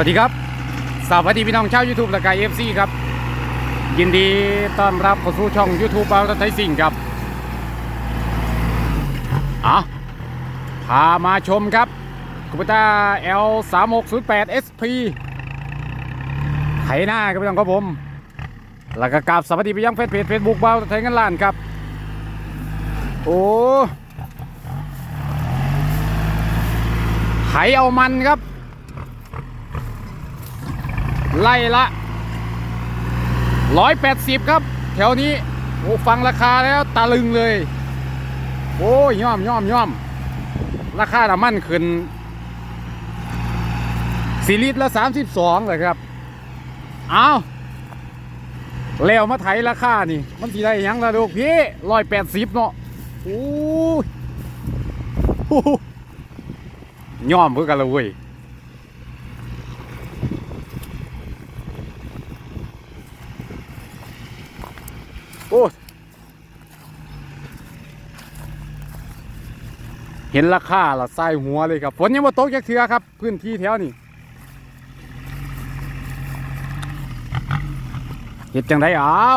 วัสดีครับสวัสดีพี่น้องชาว YouTube และกายเอฟซีครับ ยินดีต้อนรับเข้าสู่ช่อง YouTube บาตะไทยสิ่งครับอะพามาชมครับคูปต้า L 3 6 0 8 SP ไถหน้าครับพี่น้องครับผม แล้วก็กราบสวัสดีไปยังเฟซเพจเฟซบุ๊กบ้าตะไทยเงินล้านครับ โอ้ไถเอามันครับ ไล่ละร้อยแปดสิบครับ แถวนี้ โอ้ฟังราคาแล้วตาลึงเลย โอ้ยย่อมย่อมย่อม ราคาน้ำมันขึ้นสีลิตรละสามสิบสองเลยครับ เอาแล้วมาไถราคานี่ มันสีได้ยังละลูกพี่ร้อยแปดสิบเนาะโอ้ยย่อมเพื่อกันลยเว้ย โอ้ยเห็นราคาละใส่หัวเลยครับฝนยังมาตกจากเทือครับ พื้นที่แถวนี้เห็ดจังไดเอา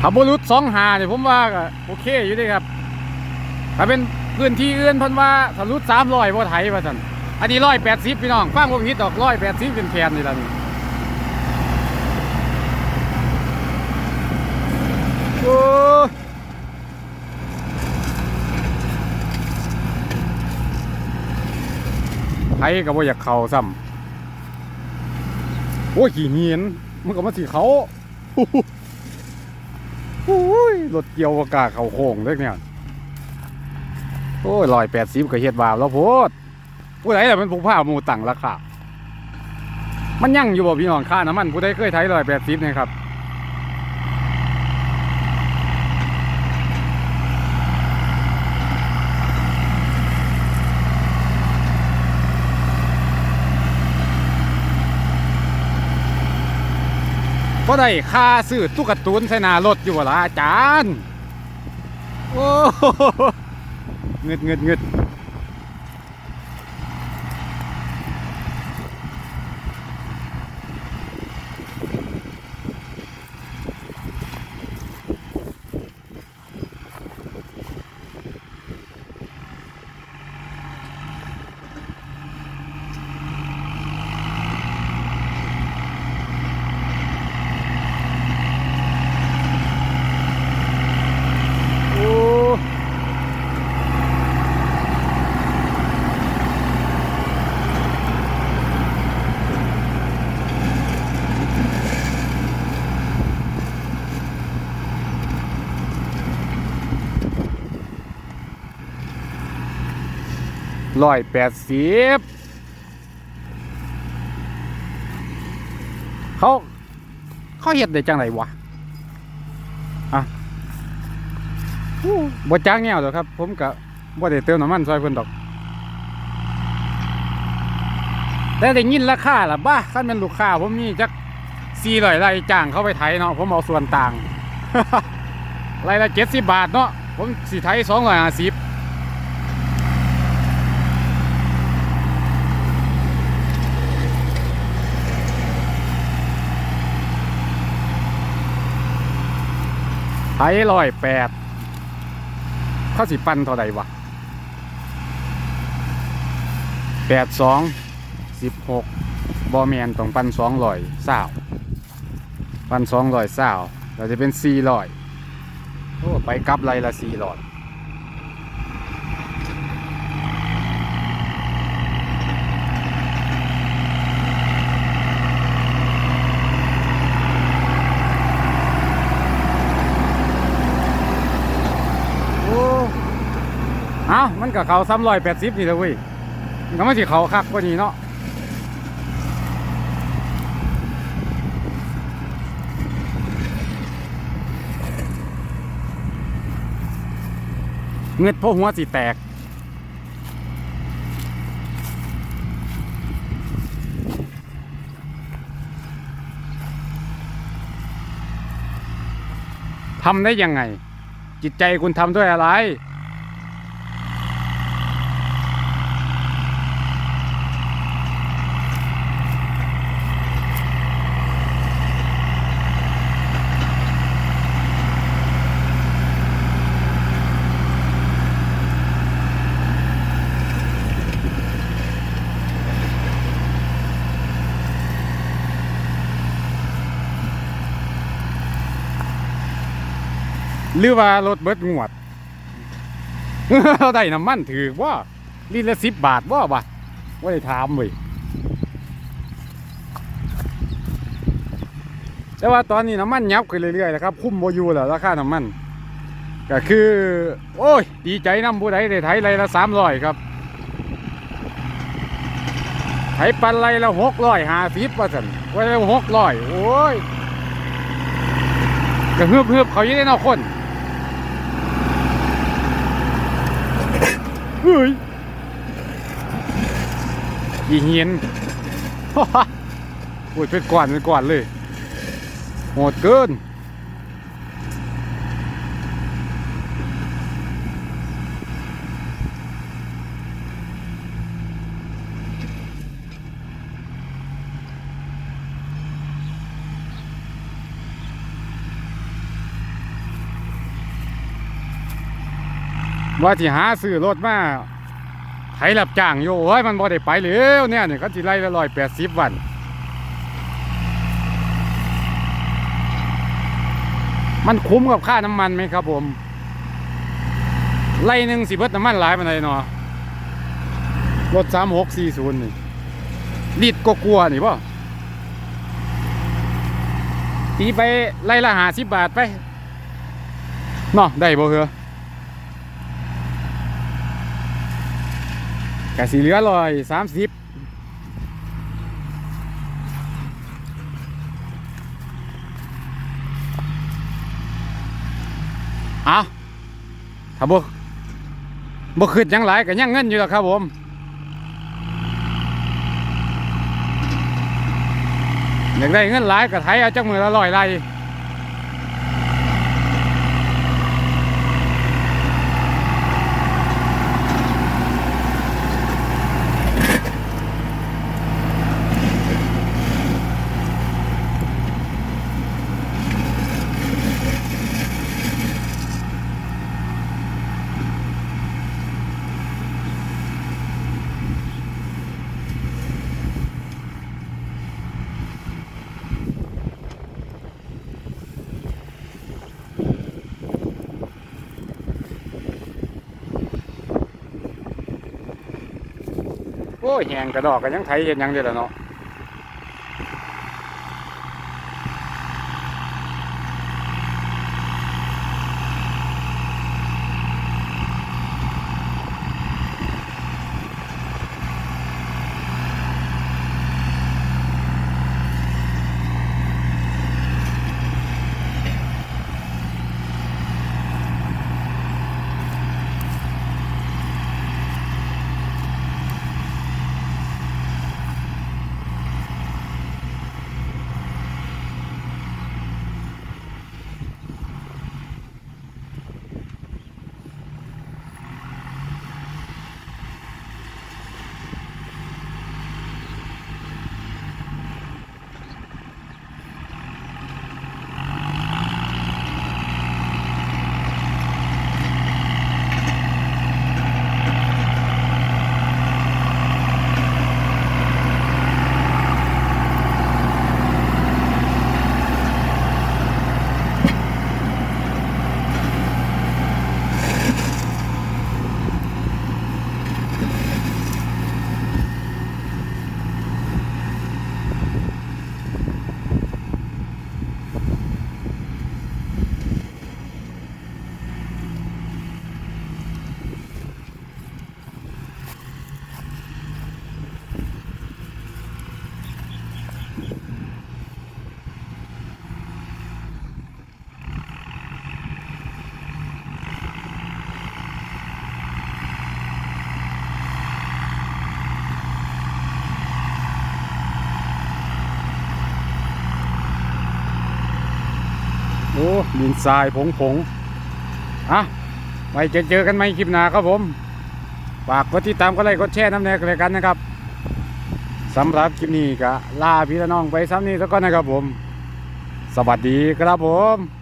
ถ้าบรุษสองหาเนี่ยผมว่าก็โอเคอยู่ดีครับ ถ้าเป็นพื้นที่อื่นพันว่าถ้ารุดสามร้อยบ่ไทยว่าสันอันนี้ร้อยแปดสิบพี่น้องฟังผมผิดดอกร้อยแปดสิบเป็นแคนนี่ละนี่ อ้ยไผก็บ่อยากเข้าซ้ำโอ้ยขี่เหียนมันก็มาสิเขาโอ้ยรถเกี่ยวบ่กล้าเขาโค้งเลยเนี่ยโอ้ยร้อยแปดสิบก็เฮ็ดบาปแล้วโพดผู้ใดแต่เป็นผู้ผ้ามูต่างราคามันยั่งอยู่บ่พี่น้องค่าน้ำมันผู้ใดเคยไทยร้อยแปดสิบนะครับ ก็ได้ค่าซื้อตุ๊กตูนใส่หนารถอยู่บ่ล่ะอาจารย์ โอ้โหเงึดเงึดเงึด โอ้ ร้อยแปดสิบเขาเขาเห็ดได้จังไรวะอะบ่จ้างแนวดอกครับ ผมก็บ่ได้เติมน้ำมันซอยเพิ่นดอก แต่ได้ยินราคาล่ะบ้าคันเป็นลูกค้า ผมมีจัก400ไร่จ้างเขาไปไถเนาะผมเอาส่วนต่างไร่ละ70บบาทเนาะผมสิไถ250ไถร้อย แปดข้าสิปันเท่าใดวะแปดสองสิบหกบอแมนต้องปันสองร้อยสาวปันสองร้อยสาวเราจะเป็นสี่ร้อยโอ้ไปกลับไรละสี่ร้อยโอ้ เอ้ามันก็เขาซ้ำร้อยแปดสิบนี่แหละเว้ยมันก็ไม่สิเขาคักกว่านี้เนาะเงือดพวกหัวสิแตก ทำได้ยังไง จิตใจคุณทำด้วยอะไร หรือว่ารถเบิดงวดเราได้น้ำมันถือว่าลิตรละสิบบาทว่าบ่ว่าได้ถามเว้ยแต่ว่าตอนนี้น้ำมันยับขึ้นเรื่อยๆแล้วครับ คุ้มโบยูแล้วราคาน้ำมัน ก็คือ โอ้ย ดีใจน้ำผู้ใดได้ไถไรละสามร้อยครับไถปันไรละหกร้อยหาสิบว่าสันไว้ละหกร้อยโอ้ยก็เฮือบเฮือบเขายังได้นอกคน ฮ้ยยีเหียนโอ้ยเป็นก่อนเป็นก่อนเลยโหดเกิน ว่าที่หาซื้อรถมาไถรับจ้างอยู่โอ้ยมันบ่ได้ไปแล้วเนี่ยเนี่ยเขาสิไล่ละร้อยแปดสิบวัน มันคุ้มกับค่าน้ำมันไหมครับผม ไล่หนึ่งสิเบิดน้ำมันหลายปานใดเนาะรถสามหกสี่ศูนย์นี่ลิตรก็กลัวนี่ป่ะตีไปไล่ละหาสิบบาทไปเนาะได้บ่เหรอ กะสีเหลือร้อยสามสิบเอาถ้าบ่บ่ขึ้นยังหลายก็ยังเงินอยู่แล้วครับผมอยากได้เงินหลายก็ไถเอาจักมือละร้อยไร อ้ยแหงกระดอกกันยังไถเห็นยังเดียวละเนาะโอ้ดิน ทรายผงผงอะไว้เจอเจอกันไหมคลิปหน้าครับผมฝากกดติดตามก็ไลค์กดแชร์น้ำแนกเลยกันนะครับสำหรับคลิปนี้ก็ลาพี่น้องไปซ้ำนี้สักก่อนนะครับผม สวัสดีครับผม